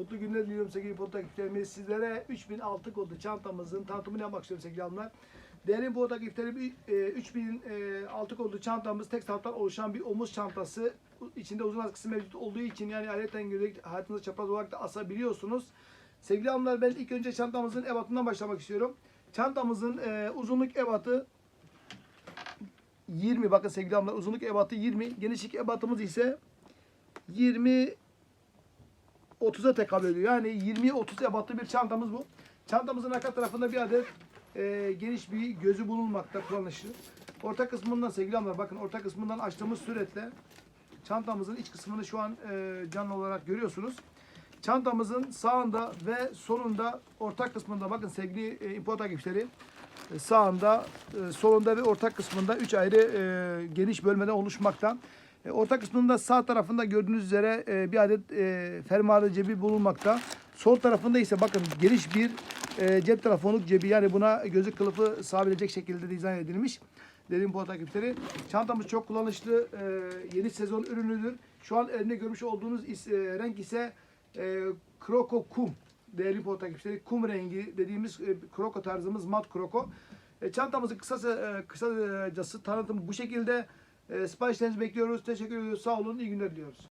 Mutlu günler diliyorum sevgili pot takipçilerimiz. Sizlere 3006 kodlu çantamızın tanıtımını yapmak istiyorum sevgili hanımlar. Değerli pot takipçilerim e, 3006 kodlu çantamız tek taraftan oluşan bir omuz çantası. İçinde uzun askısı mevcut olduğu için yani ayrıca göre hayatınızda çapraz olarak da asabiliyorsunuz. Sevgili hanımlar ben ilk önce çantamızın ebatından başlamak istiyorum. Çantamızın e, uzunluk ebatı 20 bakın sevgili hanımlar uzunluk ebatı 20 genişlik ebatımız ise 20 30'a tekabül ediyor. Yani 20'ye 30 ebatlı bir çantamız bu. Çantamızın arka tarafında bir adet e, geniş bir gözü bulunmakta kullanışlı. Orta kısmından sevgili hanımlar bakın orta kısmından açtığımız suretle çantamızın iç kısmını şu an e, canlı olarak görüyorsunuz. Çantamızın sağında ve solunda ortak kısmında bakın sevgili e, import takipçileri e, sağında, e, solunda ve ortak kısmında 3 ayrı e, geniş bölmeden oluşmakta. E, orta kısmında sağ tarafında gördüğünüz üzere e, bir adet e, fermuarlı cebi bulunmakta. Sol tarafında ise bakın geniş bir cep telefonluk cebi yani buna gözü kılıfı sığabilecek şekilde dizayn edilmiş. Dediğim bu takipçileri. Çantamız çok kullanışlı. yeni sezon ürünüdür. Şu an elinde görmüş olduğunuz renk ise e, kroko kum. Değerli pot takipçileri kum rengi dediğimiz e, kroko tarzımız mat kroko. E, çantamızın kısasa, e, kısacası tanıtımı bu şekilde. E, bekliyoruz. Teşekkür ediyoruz. Sağ olun. İyi günler diliyoruz.